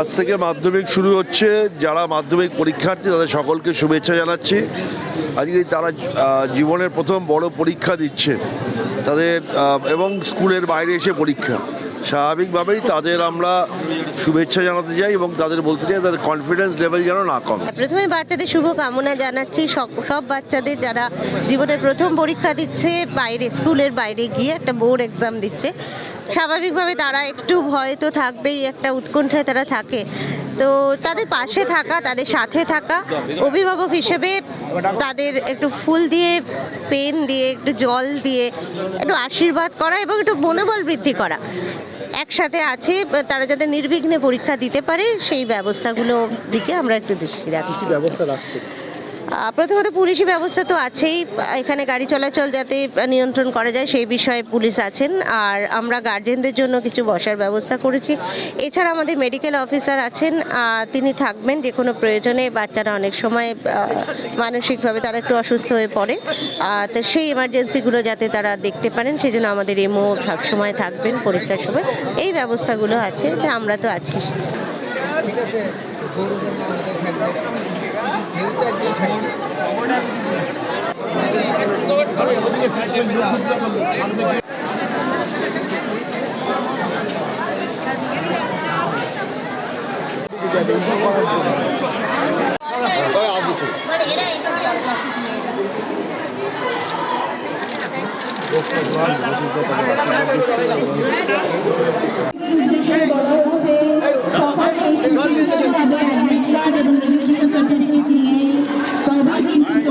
আজ থেকে মাধ্যমিক শুরু হচ্ছে। যারা মাধ্যমিক পরীক্ষার্থী, তাদের সকলকে শুভেচ্ছা জানাচ্ছি। আজকে তারা জীবনের প্রথম বড় পরীক্ষা দিচ্ছে। তাদের এবং স্কুলের বাইরে এসে পরীক্ষা। স্বাভাবিকভাবেই তাদের আমরা শুভেচ্ছা জানাতে চাই এবং তাদের বলতে চাই তাদের কনফিডেন্স লেভেল যেন না কমে। প্রথমে বাচ্চাদের শুভ কামনা জানাচ্ছি। সব বাচ্চাদের যারা জীবনের প্রথম পরীক্ষা দিচ্ছে, বাইরে, স্কুলের বাইরে গিয়ে একটা বোর্ড এক্সাম দিচ্ছে। স্বাভাবিকভাবে তারা একটু ভয় তো থাকবেই, একটা উৎকণ্ঠায় তারা থাকে। তো তাদের পাশে থাকা, তাদের সাথে থাকা অভিভাবক হিসেবে তাদের একটু ফুল দিয়ে, পেন দিয়ে, একটু জল দিয়ে একটু আশীর্বাদ করা এবং একটু মনোবল বৃদ্ধি করা। একসাথে আছে, তারা যাতে নির্বিঘ্নে পরীক্ষা দিতে পারে, সেই ব্যবস্থাগুলো দিকে আমরা একটু দৃষ্টি রাখছি। ব্যবস্থা রাখছে প্রথমত পুলিশি ব্যবস্থা তো আছেই। এখানে গাড়ি চলাচল যাতে নিয়ন্ত্রণ করা যায় সেই বিষয়ে পুলিশ আছেন। আর আমরা গার্জেনদের জন্য কিছু বসার ব্যবস্থা করেছি। এছাড়া আমাদের মেডিকেল অফিসার আছেন। তিনি থাকবেন যে কোনো প্রয়োজনে। বাচ্চারা অনেক সময় মানসিকভাবে তারা একটু অসুস্থ হয়ে পড়ে। তো সেই এমার্জেন্সিগুলো যাতে তারা দেখতে পারেন সেই জন্য আমাদের এমও সবসময় থাকবেন পরীক্ষার সময়। এই ব্যবস্থাগুলো আছে, যে আমরা তো আছি। ঠিক আছে। গৌরবের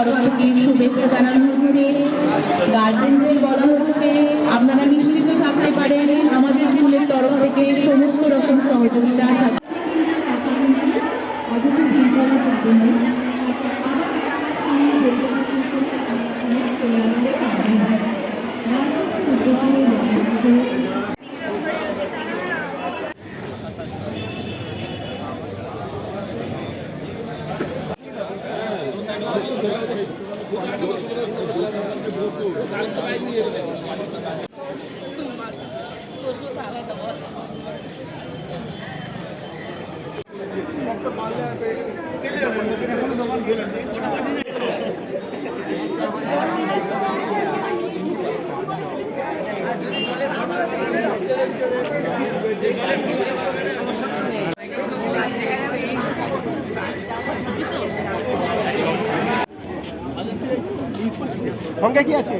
তরফ থেকে শুভেচ্ছা জানানো হচ্ছে। গার্জেনদের বলা হচ্ছে, আপনারা নিশ্চিত থাকতে পারেন, আমাদের স্কুলের তরফ থেকে সমস্ত রকম সহযোগিতা দোকান সংখ্যা কি আছে?